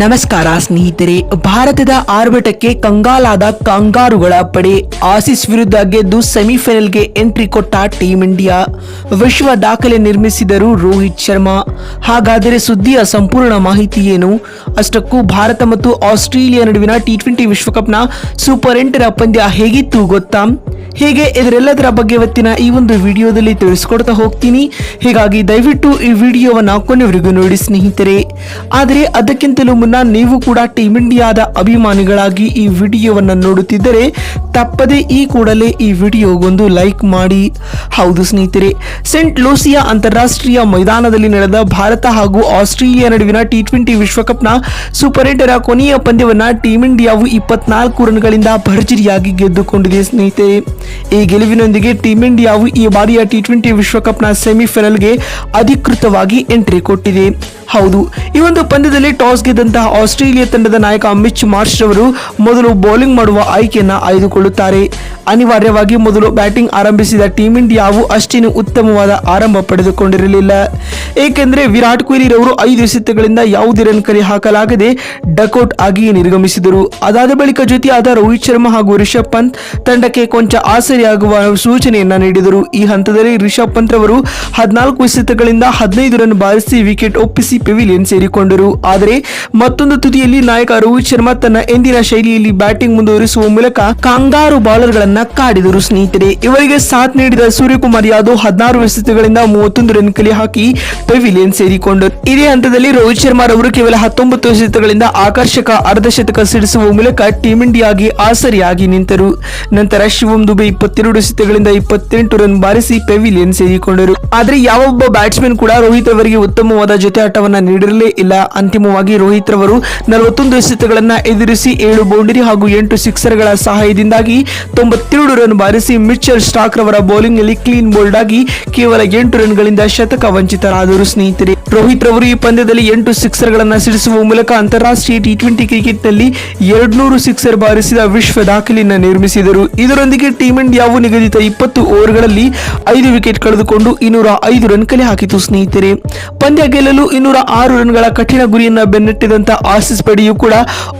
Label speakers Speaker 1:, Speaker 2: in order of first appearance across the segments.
Speaker 1: ನಮಸ್ಕಾರ ಸ್ನೇಹಿತರೆ, ಭಾರತದ ಆರ್ಭಟಕ್ಕೆ ಕಂಗಾಲಾದ ಕಂಗಾರುಗಳ ಪಡೆ ಆಸಿಸ್ ವಿರುದ್ಧ ಗೆದ್ದು ಸೆಮಿಫೈನಲ್ಗೆ ಎಂಟ್ರಿ ಕೊಟ್ಟ ಟೀಂ ಇಂಡಿಯಾ. ವಿಶ್ವ ದಾಖಲೆ ನಿರ್ಮಿಸಿದರು ರೋಹಿತ್ ಶರ್ಮಾ. ಹಾಗಾದರೆ ಸುದ್ದಿಯ ಸಂಪೂರ್ಣ ಮಾಹಿತಿ ಏನು? ಅಷ್ಟಕ್ಕೂ ಭಾರತ ಮತ್ತು ಆಸ್ಟ್ರೇಲಿಯಾ ನಡುವಿನ ಟಿ ಟ್ವೆಂಟಿ ವಿಶ್ವಕಪ್ನ ಸೂಪರ್ ಎಂಟರ ಪಂದ್ಯ ಹೇಗಿತ್ತು ಗೊತ್ತಾ? ಹೀಗೆ ಇದರೆಲ್ಲದರ ಬಗ್ಗೆ ಇವತ್ತಿನ ಈ ಒಂದು ವಿಡಿಯೋದಲ್ಲಿ ತಿಳಿಸ್ಕೊಡ್ತಾ ಹೋಗ್ತೀನಿ. ಹೀಗಾಗಿ ದಯವಿಟ್ಟು ಈ ವಿಡಿಯೋವನ್ನ ಕೊನೆವರೆಗೂ ನೋಡಿ ಸ್ನೇಹಿತರೆ. ಆದರೆ ಅದಕ್ಕಿಂತಲೂ ನೀವು ಕೂಡ ಟೀಮ್ ಇಂಡಿಯಾದ ಅಭಿಮಾನಿಗಳಾಗಿ ಈ ವಿಡಿಯೋವನ್ನು ನೋಡುತ್ತಿದ್ದರೆ ತಪ್ಪದೆ ಈ ಕೂಡಲೇ ಈ ವಿಡಿಯೋಗೊಂದು ಲೈಕ್ ಮಾಡಿ. ಹೌದು ಸ್ನೇಹಿತರೆ ಸೆಂಟ್ ಲೂಸಿಯಾ ಅಂತಾರಾಷ್ಟ್ರೀಯ ಮೈದಾನದಲ್ಲಿ ನಡೆದ ಭಾರತ ಹಾಗೂ ಆಸ್ಟ್ರೇಲಿಯಾ ನಡುವಿನ ಟಿ ಟ್ವೆಂಟಿ ವಿಶ್ವಕಪ್ನ ಸೂಪರ್ ಏಟರ ಕೊನೆಯ ಪಂದ್ಯವನ್ನು ಟೀಮ್ ಇಂಡಿಯಾವು ಇಪ್ಪತ್ನಾಲ್ಕು ರನ್ಗಳಿಂದ ಭರ್ಜರಿಯಾಗಿ ಗೆದ್ದುಕೊಂಡಿದೆ ಸ್ನೇಹಿತರೆ. ಈ ಗೆಲುವಿನೊಂದಿಗೆ ಟೀಮ್ ಇಂಡಿಯಾವು ಈ ಬಾರಿಯ ಟಿ ಟ್ವೆಂಟಿ ವಿಶ್ವಕಪ್ನ ಸೆಮಿಫೈನಲ್ಗೆ ಅಧಿಕೃತವಾಗಿ ಎಂಟ್ರಿ ಕೊಟ್ಟಿದೆ. ಹೌದು. ಈ ಒಂದು ಪಂದ್ಯದಲ್ಲಿ ಟಾಸ್ ಗೆದ್ದಂತಹ ಆಸ್ಟ್ರೇಲಿಯಾ ತಂಡದ ನಾಯಕ ಮಿಚ್ ಮಾರ್ಷ್ ಅವರು ಮೊದಲು ಬೌಲಿಂಗ್ ಮಾಡುವ ಆಯ್ಕೆಯನ್ನು ಆಯ್ದುಕೊಳ್ಳುತ್ತಾರೆ. ಅನಿವಾರ್ಯವಾಗಿ ಮೊದಲು ಬ್ಯಾಟಿಂಗ್ ಆರಂಭಿಸಿದ ಟೀಮ್ ಇಂಡಿಯಾವು ಅಷ್ಟೇನು ಉತ್ತಮವಾದ ಆರಂಭ ಪಡೆದುಕೊಂಡಿರಲಿಲ್ಲ. ಏಕೆಂದರೆ ವಿರಾಟ್ ಕೊಹ್ಲಿ ರವರು ಐದು ಎಸೆತಗಳಿಂದ ಯಾವುದೇ ರನ್ ಕರೆ ಹಾಕಲಾಗದೆ ಡಕೌಟ್ ಆಗಿ ನಿರ್ಗಮಿಸಿದರು. ಅದಾದ ಬಳಿಕ ಜೊತೆಯಾದ ರೋಹಿತ್ ಶರ್ಮಾ ಹಾಗೂ ರಿಷಬ್ ಪಂತ್ ತಂಡಕ್ಕೆ ಕೊಂಚ ಆಸರೆಯಾಗುವ ಸೂಚನೆಯನ್ನ ನೀಡಿದರು. ಈ ಹಂತದಲ್ಲಿ ರಿಷಬ್ ಪಂತ್ ರವರು ಹದಿನಾಲ್ಕು ಎಸೆತಗಳಿಂದ ಹದಿನೈದು ರನ್ ಬಾರಿಸಿ ವಿಕೆಟ್ ಒಪ್ಪಿಸಿ ಪೆವಿಲಿಯನ್ ಸೇರಿಕೊಂಡರು. ಆದರೆ ಮತ್ತೊಂದು ತುದಿಯಲ್ಲಿ ನಾಯಕ ರೋಹಿತ್ ಶರ್ಮಾ ತನ್ನ ಎಂದಿನ ಶೈಲಿಯಲ್ಲಿ ಬ್ಯಾಟಿಂಗ್ ಮುಂದುವರಿಸುವ ಮೂಲಕ ಕಾಂಗಾರು ಬಾಲರ್ಗಳನ್ನ ಕಾಡಿದರು. ಸ್ನೇಹಿತರೆ, ಇವರಿಗೆ ಸಾಥ್ ನೀಡಿದ ಸೂರ್ಯಕುಮಾರ್ ಯಾದವ್ ಹದಿನಾರು ಎಸೆತಗಳಿಂದ ಮೂವತ್ತೊಂದು ರನ್ ಕಲೆ ಹಾಕಿ ಪೆವಿಲಿಯನ್ ಸೇರಿಕೊಂಡರು. ಇದೇ ಹಂತದಲ್ಲಿ ರೋಹಿತ್ ಶರ್ಮಾ ಅವರು ಕೇವಲ ಹತ್ತೊಂಬತ್ತು ಎಸೆತಗಳಿಂದ ಆಕರ್ಷಕ ಅರ್ಧಶತಕ ಸಿಡಿಸುವ ಮೂಲಕ ಟೀಂ ಇಂಡಿಯಾಗೆ ಆಸರಿಯಾಗಿ ನಿಂತರು. ನಂತರ ಶಿವಂ ದುಬೆ ಇಪ್ಪತ್ತೆರಡು ಎಸೆತಗಳಿಂದ ಇಪ್ಪತ್ತೆಂಟು ರನ್ ಬಾರಿಸಿ ಪೆವಿಲಿಯನ್ ಸೇರಿಕೊಂಡರು. ಆದರೆ ಯಾವೊಬ್ಬ ಬ್ಯಾಟ್ಸ್ಮನ್ ಕೂಡ ರೋಹಿತ್ ಅವರಿಗೆ ಉತ್ತಮವಾದ ಜೊತೆ ಆಟವನ್ನ ನೀಡಿರಲೇ ಇಲ್ಲ. ಅಂತಿಮವಾಗಿ ರೋಹಿತ್ ರವರು ನಲವತ್ತೊಂದು ಎಸೆತಗಳನ್ನ ಎದುರಿಸಿ ಏಳು ಬೌಂಡರಿ ಹಾಗೂ ಎಂಟು ಸಿಕ್ಸರ್ಗಳ ಸಹಾಯದಿಂದಾಗಿ ತೊಂಬತ್ತೆರಡು ರನ್ ಬಾರಿಸಿ ಮಿಚ್ಚರ್ ಸ್ಟಾಕ್ ರವರ ಬೌಲಿಂಗ್ನಲ್ಲಿ ಕ್ಲೀನ್ ಬೋಲ್ಡ್ ಆಗಿ ಕೇವಲ ಎಂಟು ರನ್ಗಳಿಂದ ಶತಕ ವಂಚಿತರಾದರು. ಸ್ನೇಹಿತರೆ ರೋಹಿತ್ ರವರು ಈ ಪಂದ್ಯದಲ್ಲಿ ಎಂಟು ಸಿಕ್ಸರ್ ಗಳನ್ನ ಸಿಡಿಸುವ ಮೂಲಕ ಅಂತಾರಾಷ್ಟ್ರೀಯ ಟಿ ಟ್ವೆಂಟಿ ಕ್ರಿಕೆಟ್ನಲ್ಲಿ ಎರಡ್ನೂರು ಸಿಕ್ಸರ್ ಬಾರಿಸಿದ ವಿಶ್ವ ದಾಖಲೆಯನ್ನು ನಿರ್ಮಿಸಿದರು. ಇದರೊಂದಿಗೆ ಟೀಮ್ ಇಂಡಿಯಾವು ನಿಗದಿತ ಇಪ್ಪತ್ತು ಓವರ್ಗಳಲ್ಲಿ ಐದು ವಿಕೆಟ್ ಕಳೆದುಕೊಂಡು ಇನ್ನೂರ ಐದು ರನ್ ಕಲೆ ಹಾಕಿತು. ಸ್ನೇಹಿತರೆ, ಪಂದ್ಯ ಗೆಲ್ಲಲು ಇನ್ನೂರ ಆರು ರನ್ಗಳ ಕಠಿಣ ಗುರಿಯನ್ನು ಬೆನ್ನಟ್ಟಿದಂತ ಆಸಿಸ್ ಪಡೆಯೂ ಕೂಡ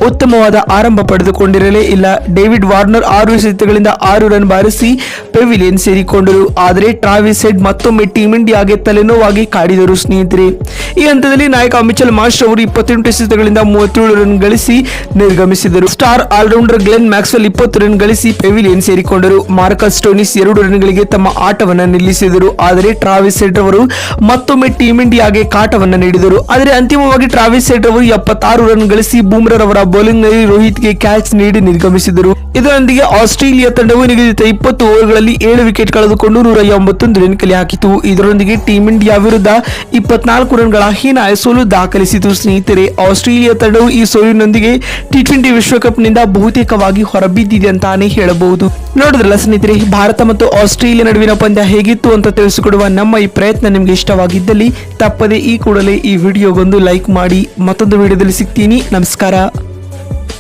Speaker 1: ಉತ್ತಮವಾದ ಆರಂಭ ಪಡೆದುಕೊಂಡಿರಲೇ ಇಲ್ಲ. ಡೇವಿಡ್ ವಾರ್ನರ್ ಆರು ಎಸೆತಗಳಿಂದ ಆರು ರನ್ ಬಾರಿಸಿ ಪೆವಿಲಿಯನ್ ಸೇರಿಕೊಂಡರು. ಆದರೆ ಟ್ರಾವಿಸ್ ಹೆಡ್ ಮತ್ತೊಮ್ಮೆ ಟೀಮ್ ಇಂಡಿಯಾಗೆ ತಲೆನೋವಾಗಿ ಕಾಡಿದರು ಸ್ನೇಹಿತರೆ. ಈ ಹಂತದಲ್ಲಿ ನಾಯಕ ಮಿಚಲ್ ಮಾಸ್ಟರ್ ಅವರು ಇಪ್ಪತ್ತೆಂಟು ಎಸೆತಗಳಿಂದ ಮೂವತ್ತೇಳು ರನ್ ಗಳಿಸಿ ನಿರ್ಗಮಿಸಿದರು. ಸ್ಟಾರ್ ಆಲ್ರೌಂಡರ್ ಗ್ಲೆನ್ ಮ್ಯಾಕ್ಸ್ವೆಲ್ ಇಪ್ಪತ್ತು ರನ್ ಗಳಿಸಿ ಪೆವಿಲಿಯನ್ ಸೇರಿಕೊಂಡರು. ಮಾರ್ಕಸ್ ಟೋನಿಸ್ ಎರಡು ರನ್ಗಳಿಗೆ ತಮ್ಮ ಆಟವನ್ನು ನಿಲ್ಲಿಸಿದರು. ಆದರೆ ಟ್ರಾವಿಸ್ ಹೆಡ್ ಅವರು ಮತ್ತೊಮ್ಮೆ ಟೀಮ್ ಇಂಡಿಯಾಗೆ ಕಾಟವನ್ನು ನೀಡಿದರು. ಆದರೆ ಅಂತಿಮವಾಗಿ ಟ್ರಾವಿಸ್ ಸೆಟ್ ಅವರು ಎಪ್ಪತ್ತಾರು ರನ್ ಗಳಿಸಿ ಬೂಮ್ರಾ ಅವರ ಬೌಲಿಂಗ್ನಲ್ಲಿ ರೋಹಿತ್ಗೆ ಕ್ಯಾಚ್ ನೀಡಿ ನಿರ್ಗಮಿಸಿದರು. ಇದರೊಂದಿಗೆ ಆಸ್ಟ್ರೇಲಿಯಾ ತಂಡವು ನಿಗದಿತ ಇಪ್ಪತ್ತು ಓವರ್ಗಳಲ್ಲಿ ಏಳು ವಿಕೆಟ್ ಕಳೆದುಕೊಂಡು ನೂರ ಎಂಬತ್ತೊಂದು ರನ್ ಕಲೆ ಹಾಕಿತು ಇದರೊಂದಿಗೆ ಟೀಮ್ ಇಂಡಿಯಾ ವಿರುದ್ಧ ಇಪ್ಪತ್ನಾಲ್ಕು ರನ್ಗಳ ಹೀನಾಯ ಸೋಲು ದಾಖಲಿಸಿತು. ಸ್ನೇಹಿತರೆ, ಆಸ್ಟ್ರೇಲಿಯಾ ತಂಡವು ಈ ಸೋಲಿನೊಂದಿಗೆ ಟಿ ಟ್ವೆಂಟಿ ವಿಶ್ವಕಪ್ನಿಂದ ಬಹುತೇಕವಾಗಿ ಹೊರಬಿದ್ದಿದೆ ಅಂತಾನೆ ಹೇಳಬಹುದು. ನೋಡಿದ್ರಲ್ಲ ಸ್ನೇಹಿತರೆ, ಭಾರತ ಮತ್ತು ಆಸ್ಟ್ರೇಲಿಯಾ ನಡುವಿನ ಪಂದ್ಯ ಹೇಗಿತ್ತು ಅಂತ ತಿಳಿಸಿಕೊಡುವ ನಮ್ಮ ಈ ಪ್ರಯತ್ನ ನಿಮಗೆ ಇಷ್ಟವಾಗಿದ್ದಲ್ಲಿ ತಪ್ಪದೆ ಈ ಕೂಡಲೇ ಈ ವಿಡಿಯೋಗೊಂದು ಲೈಕ್ ಮಾಡಿ ಮತ್ತೊಂದು ವಿಡಿಯೋದಲ್ಲಿ ಸಿಗ್ತೀನಿ. ನಮಸ್ಕಾರ.